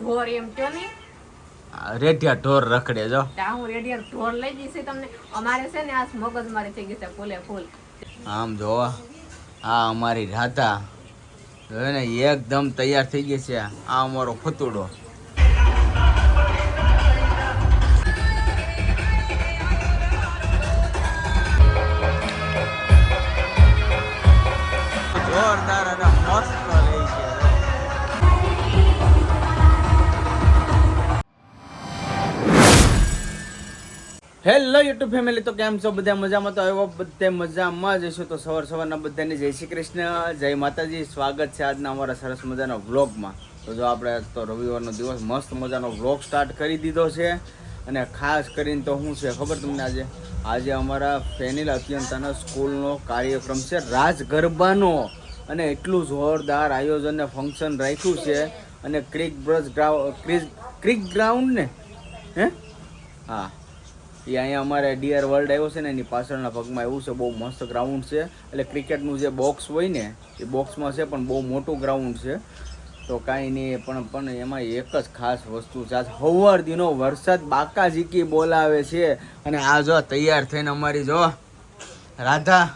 ઢોર એમ કયો ને? રેઢિયા ઢોર રખડે જો. હું રેઢિયા ઢોર લઈ જઈશ તમને. અમારે છે ને આ મગજ મારી થઈ ગઈ છે ફૂલે ફૂલ. આમ જો આ અમારી રાધા. હવે ને એકદમ તૈયાર થઈ ગઈ છે. આ અમારો ફતુડો. જોરદાર અને મસ્ત. હેલો યુટ્યુબ ફેમિલી તો કેમ છો? બધા મજામાં? તો આવ્યો બધે મજામાં જ હશો. તો સવાર સવારના બધાને જય શ્રી કૃષ્ણ, જય માતાજી. સ્વાગત છે આજના અમારા સરસ મજાના વ્લોગમાં. તો જો આપણે તો રવિવારનો દિવસ, મસ્ત મજાનો વ્લોગ સ્ટાર્ટ કરી દીધો છે. અને ખાસ કરીને તો શું છે ખબર તમને આજે? આજે અમારા ફેનિલ અત્યંતાના સ્કૂલનો કાર્યક્રમ છે રાજ ગરબાનો અને એટલું જોરદાર આયોજન અને ફંક્શન રાખ્યું છે. અને creek brush ground creek ground ને? હે? હા. એ અહીંયા અમારે ડીઆર વર્લ્ડ આવ્યો છે ને એની પાછળના ભાગમાં એવું છે બહુ મસ્ત ગ્રાઉન્ડ છે. એટલે ક્રિકેટનું જે બોક્સ હોય ને એ બોક્સમાં છે પણ બહુ મોટું ગ્રાઉન્ડ છે. તો કાંઈ નહીં પણ પણ એમાં એક જ ખાસ વસ્તુ છે. આજ હવાર દિનો વરસાદ બાકા ઝીકી બોલાવે છે. અને આ જો તૈયાર થઈને અમારી જો રાધા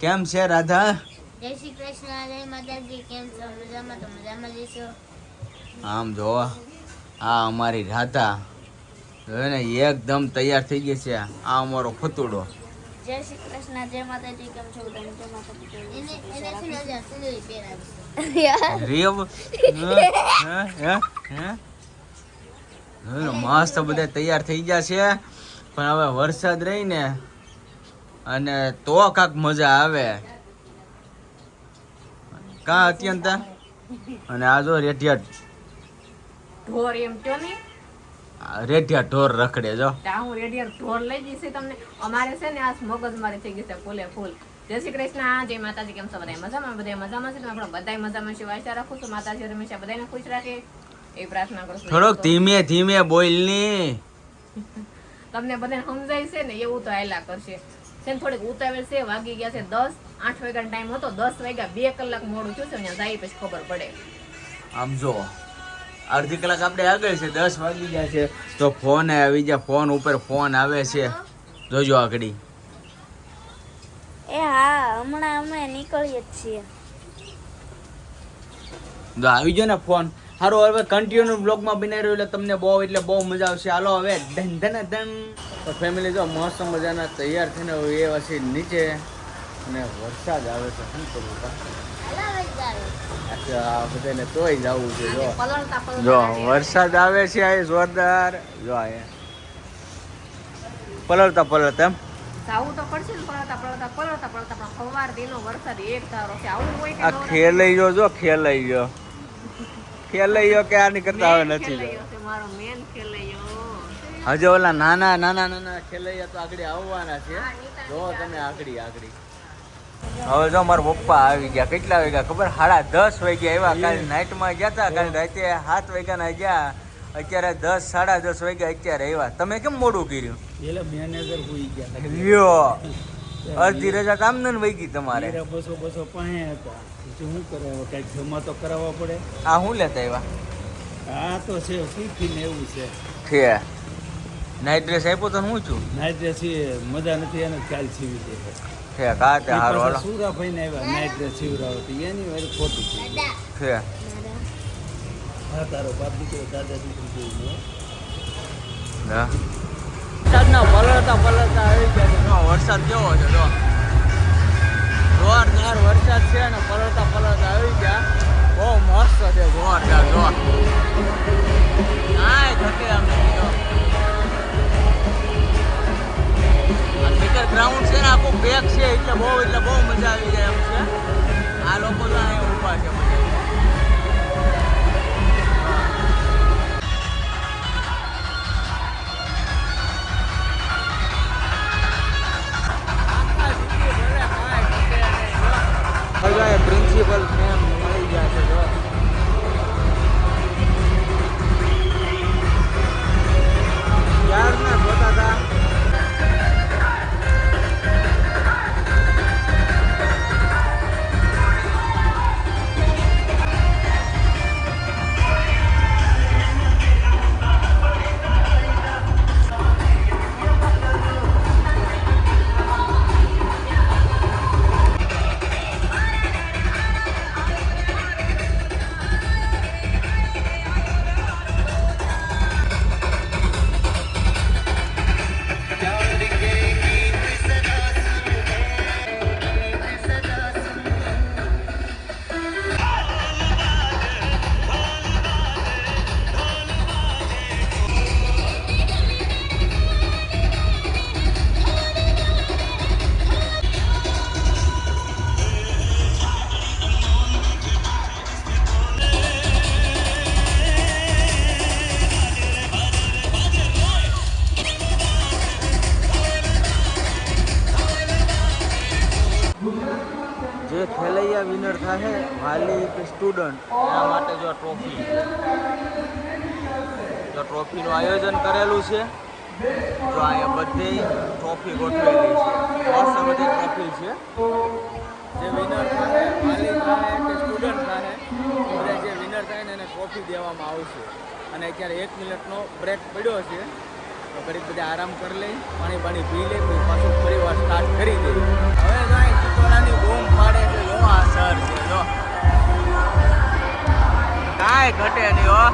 કેમ છે રાધા? જય શ્રી કૃષ્ણ જય માતાજી કેમ છો? મજામાં તો મજામાં જઈશો આમ જો આ અમારી રાધા હવે ને એકદમ તૈયાર થઈ ગઈ છે આ. અમારો ફતુડો. જય શ્રી કૃષ્ણ જય માતાજી કેમ છો બધા રેવ મસ્ત બધા તૈયાર થઈ ગયા છે. પણ હવે વરસાદ રહી ને અને તો કાક મજા આવે. કા અત્યંત? અને આ જો રેઢિયા ઢોર એમ કયો ને? રેઢિયા ઢોર રખડે જો. હું રેઢિયા ઢોર લઈ જઈશ તમને. અમારે છે ને આ મગજ મારી થઈ ગઈ છે ફૂલે ફૂલ. જય શ્રી કૃષ્ણ જય માતાજી કેમ છો બધા મજામાં? બધા મજામાં છે આપણે બધા મજામાં છે આશા રાખું છું. માતાજી હંમેશા બધાને ખુશ રાખે. એ પ્રાર્થના કરું છું. થોડોક ધીમે ધીમે બોલની તમને બધાને સમજાય છે ને એવું તો આયલા કરશે. છે ને થોડીક ઉતાવળ છે. વાગી ગયા છે દસ. આઠ વાગ્યાનો ટાઈમ હતો. દસ વાગ્યા બે કલાક મોડું થયું છે. ત્યાં જાય પછી ખબર પડે. આમ જો અડધી કલાક આપણે આગળ છે દસ વાગી ગયા છે. તો ફોન આવી ગયા ફોન ઉપર ફોન આવે છે. જોજો આકડી એ હા હમણાં અમે નીકળીએ છીએ. તો આવી ગયો ને ફોન. સારું હવે કન્ટિન્યુ બ્લોગમાં બનાવી રહ્યો એટલે તમને બહુ એટલે બહુ મજા આવશે. હાલો હવે ધન ધન ધન. તો ફેમિલી જો મસ્ત મજાના તૈયાર થઈને એ પછી નીચે અને વરસાદ આવે છે. શું કરવું બધાને તોય જવું છે જો. પલળતા પલળતા જો વરસાદ આવે છે આ જોરદાર. જો આ પલળતા પલળતા એમ. જાવું તો પડશે ને પલળતા પલળતા પલળતા પલળતા પણ સવાર દીનો વરસાદ એક ધારો છે. આવું હોય કે આ ન હોય? ખેલઈ ગયો જો ખેલાઈ ગયો ખેલાઈ ગયો કે આની કરતા હવે નથી. હજુ ઓલા નાના નાના નાના ખેલૈયા તો આગળ આવવાના છે. જો તમે આગળ આગળ. હવે જો મારા પપ્પા આવી ગયા. કેટલા વાગ્યા? ખબર? સાડા દસ વાગ્યા એવા. કાલે નાઇટમાં ગયા હતા કાલે રાતે સાત વાગ્યાના ગયા. અત્યારે દસ સાડા દસ વાગ્યા અત્યારે આવ્યા. તમે કેમ મોડું કર્યું? એટલે મેનેજર હોઈ ગયા લ્યો અડધી રજા કામ ન વહી તમારે. બસો બસો પાસે હતા. શું કરે કંઈક જમા તો કરાવવા પડે. આ શું લેતા આવ્યા? આ તો છે ટિફિન એવું છે. છે. નાઇટ ડ્રેસ આપ્યો તો હું છું? નાઇટ ડ્રેસ મજા નથી એને ખ્યાલ સીવી દે છે કા તે હારો હાલો. સુરાભાઈ ને આવ્યા એની વારી ખોટી છે છે. હા તારો બાપ દીકરો દાદા દીકરી જોઈ ના. વરસાદના પલળતા પલળતા આવી ગયા વરસાદ કેવો છે જો. જોરદાર વરસાદ છે ને પલળતા પલળતા આવી ગયા. બહુ મસ્ત છે જોરદાર જોર કાંઈ ઘટે એમ ગ્રાઉન્ડ છે ને, આખું પેક છે, એટલે બહુ એટલે બહુ મજા આવી જાય એમ છે. આ લોકો તો અહીંયા ઊભા છે બધા. પ્રિન્સિપલ થાય વાલી કે સ્ટુડન્ટ એના માટે જો ટ્રોફી જો ટ્રોફીનું આયોજન કરેલું છે, જો અહીંયા બધી ટ્રોફી ગોઠવેલી છે. મસ્ત બધી ટ્રોફી છે. જે વિનર થશે વાલી થાય કે સ્ટુડન્ટ થશે બધા જે વિનર થાય ને એને ટ્રોફી દેવામાં આવશે. અને અત્યારે એક મિનિટનો બ્રેક પડ્યો છે, તો ઘડીક બધા આરામ કરી લઈ પાણી પાણી પી લે, પછી ફરી વાર સ્ટાર્ટ કરી દે. હવે કાંઈ ઘટે નહીં હો.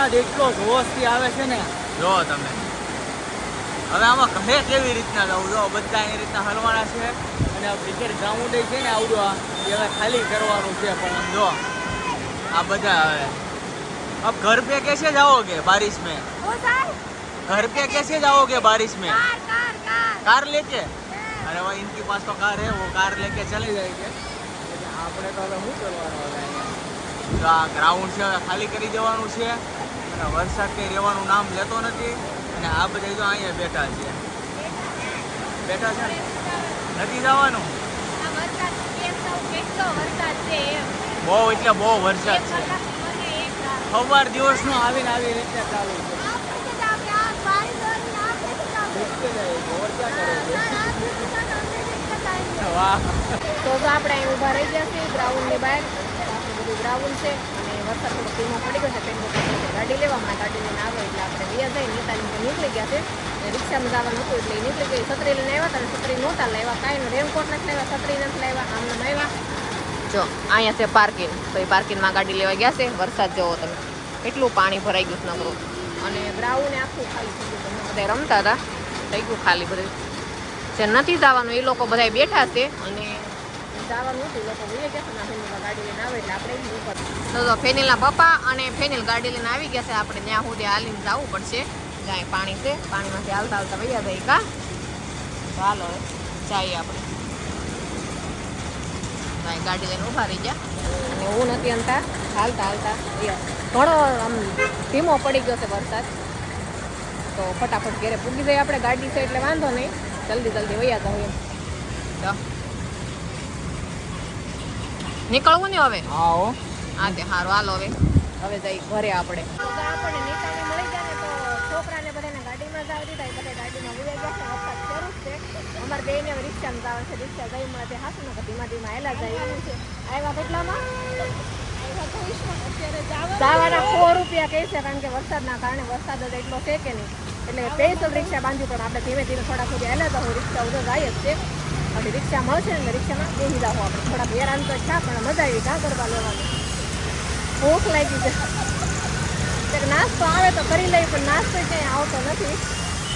વરસાદ એટલો જોશથી આવે છે ને જો તમે હવે આમાં કહે કેવી રીતના જવું જો બધા એની રીતના હલવાના છે અને આ ક્રિકેટ ગ્રાઉન્ડ છે ને આવડું આ એ હવે ખાલી કરવાનું છે પણ આમ જો આ બધા હવે अब घर पे कैसे जाओगे बारिश में वो सर घर पे कैसे जाओगे बारिश में कार कार कार कार लेके अरे वो इनके पास तो कार है वो कार लेके चले जाएंगे लेकिन આપણે તો હવે શું કરવાનું હવે અહીંયા? તો આ ગ્રાઉન્ડ છે ખાલી કરી દેવાનું છે. અને વરસાદ કંઈ રહેવાનું નામ લેતો નથી. અને આ બધા જો અહીંયા બેઠા છે. બેઠા છે નથી જવાનું? બહુ એટલે બહુ વરસાદ છે. નો સવાર દિવસનો આવીને આવી રીતે ચાલુ છે. વાહ. તો આપણે ઊભા રહી ગયા છીએ ગ્રાઉન્ડની બહાર. ગ્રાઉન્ડ છે અને વરસાદ થોડો ધીમો પડી ગયો છે પેન ગાડી લેવા હમણાં ગાડી લઈને આવે એટલે આપણે વ્યા જઈ નેતાની નીકળી ગયા છે. રિક્ષામાં જવાનું હતું એટલે નીકળી ગઈ. છત્રી લઈને આવ્યા હતા છત્રી નહોતા લાવ્યા કાંઈ રેનકોટ નથી લાવ્યા છત્રી નથી લાવ્યા આમને આવ્યા. જો, અહીંયા છે પાર્કિંગ તો એ પાર્કિંગમાં ગાડી લેવા ગયા છે. વરસાદ જોવો તમે. એટલું પાણી ભરાઈ ગયું છે નકરું. અને ગ્રાઉન્ડ આખું ખાલી થઈ ગયું. બધા રમતા હતા. થઈ ગયું ખાલી બધું. જે નથી જવાનું, એ લોકો બધા બેઠા છે. અને જવાનું હતું લોકો ભૂલી ગયા છે ફેનિલમાં ગાડી લઈને આવે એટલે આપણે ઉપર. તો તો ફેનિલના પપ્પા અને ફેનિલ ગાડી લઈને આવી ગયા છે. આપણે ત્યાં સુધી હાલીને જવું પડશે. જ્યાં પાણી છે. પાણીમાંથી હાલતા હાલતા વૈયા જાય કા? ચાલો જઈએ આપણે. ભાઈ ગાડી લઈને ઊભા રહી ગયા. અને હું નથી અંતા. હાલતા હાલતા ગયા ઘણો આમ ધીમો પડી ગયો છે વરસાદ. તો ફટાફટ ઘરે પૂગી જાય આપણે ગાડી છે એટલે વાંધો નહીં. જલ્દી જલ્દી વૈયા જાવ એમ. નીકળવું ને હવે? હા હો હા તે સારું હાલો હવે. હવે જઈ ઘરે આપણે. આપણને નીકળવી મળી ને તો છોકરાને બધાને ગાડીમાં ગાડીમાં જાવ દીધા એ બધા ગાડીમાં વહી ગયા છે વરસાદ શરૂ જ છે. અમારે બેને હવે રિક્ષામાં જાવ છે. રિક્ષા ગઈ મળે હાસુ ને ધીમા ધીમા આવેલા જાય આવ્યા કેટલામાં? જવાના સો રૂપિયા કહે છે કારણ કે વરસાદના કારણે વરસાદ જ એટલો છે કે નહીં. એટલે સ્પેશિયલ રિક્ષા બાંધ્યું પણ આપણે ધીમે ધીમે થોડા સુધી હેલા તો રિક્ષા ઉધર જાય જ છે. પછી રિક્ષા મળશે ને રિક્ષામાં બેસી જાવ આપણે. થોડાક હેરાન તો છે પણ મજા આવી કાં કરવા લેવાની. ભૂખ લાગી છે નાસ્તો આવે તો કરી લઈએ પણ નાસ્તો ક્યાંય આવતો નથી.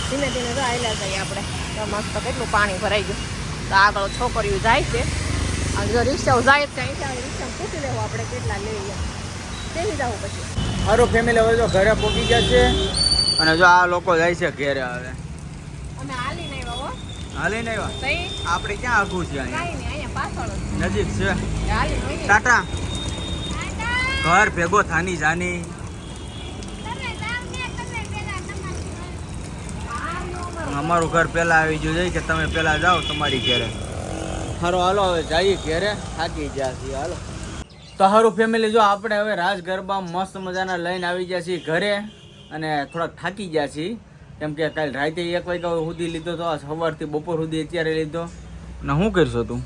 ધીમે ધીમે તો આવેલા જઈએ આપણે. તો મસ્ત કેટલું પાણી ભરાઈ ગયું. તો આગળ છોકરીઓ જાય છે. અને જો રિક્ષાઓ જાય જ અહીંયા રિક્ષા પૂછી લેવું આપણે કેટલા લઈએ. બેસી જવું પછી. મારું ફેમિલી હવે તો ઘરે પહોંચી ગયા છે. અને જો આ લોકો જાય છે ઘેરે હવે. અમે હાલી નહીં હો હાલીને આવ્યા. આપણે ક્યાં આખું છે અહીંયા? નજીક છે. હાલી ટાટા. ઘર ભેગો થાની જાની. અમારું ઘર પહેલાં આવી છે કે તમે પહેલાં જાઓ તમારી ઘરે. હારો હાલો હવે જઈએ ઘરે. થાકી ગયા છીએ હાલો. તો હારું ફેમિલી જો આપણે હવે રાજ ગરબા મસ્ત મજાના લઈને આવી ગયા છીએ ઘરે અને થોડાક થાકી ગયા છીએ. કેમ કે કાલ રાતે એક વાગ્યા સુધી લીધો તો આ સવારથી બપોર સુધી અત્યારે લીધો. ને શું કરશો તું?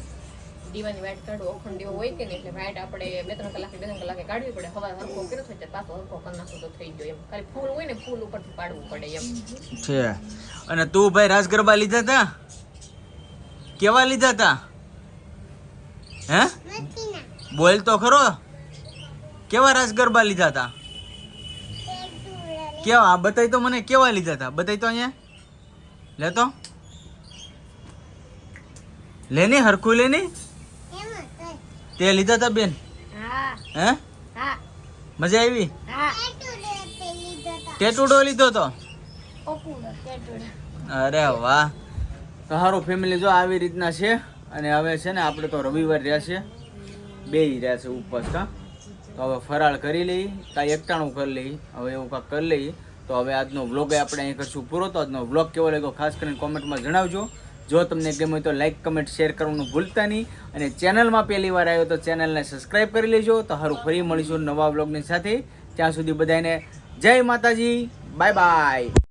દીવાની વાટ કાઢો અખંડ દીવો હોય કે નહીં એટલે વાટ આપણે બે ત્રણ કલાકે બે ત્રણ કલાકે કાઢવી પડે. હવા હરખો કર્યો પાછો હરખો કરી તો થઈ ગયો એમ. ખાલી ફૂલ હોય ને ફૂલ ઉપરથી પાડવું પડે એમ. છે. અને તું ભાઈ રાસ ગરબા લીધા તા? કેવા લીધા તા? હે? બોલ તો ખરો. કેવા રાસ ગરબા લીધા તા? કેવા? બતાય તો મને કેવા લીધા તા? બતાય તો અહીંયા? લે તો. લેને હરખું લેને તે લીધા હતા બેન. હે? મજા આવી? ટેટુડો લીધો તો? અરે વાહ. તો સારું ફેમિલી જો આવી રીતના છે. અને હવે છે ને આપણે તો રવિવાર રહ્યા છે બે રહ્યા છે ઉપવાસ કા તો હવે ફરાળ કરી લઈ, કાંઈ એકટાણું કરી લઈ, હવે એવું કાંક કરી લઈ તો હવે આજનો વ્લોગ આપણે અહીં કરશું પૂરો. તો આજનો વ્લોગ કેવો લાગ્યો ખાસ કરીને કોમેન્ટમાં જણાવજો. જો તમને ગમે તો લાઇક કમેન્ટ શેર કરવાનું ભૂલતા નહીં. અને ચેનલમાં પહેલી વાર આવ્યો તો ચેનલને સબસ્ક્રાઈબ કરી લેજો. તો સારું ફરી મળીશું નવા વ્લોગની સાથે. ત્યાં સુધી બધાને જય માતાજી. Bye bye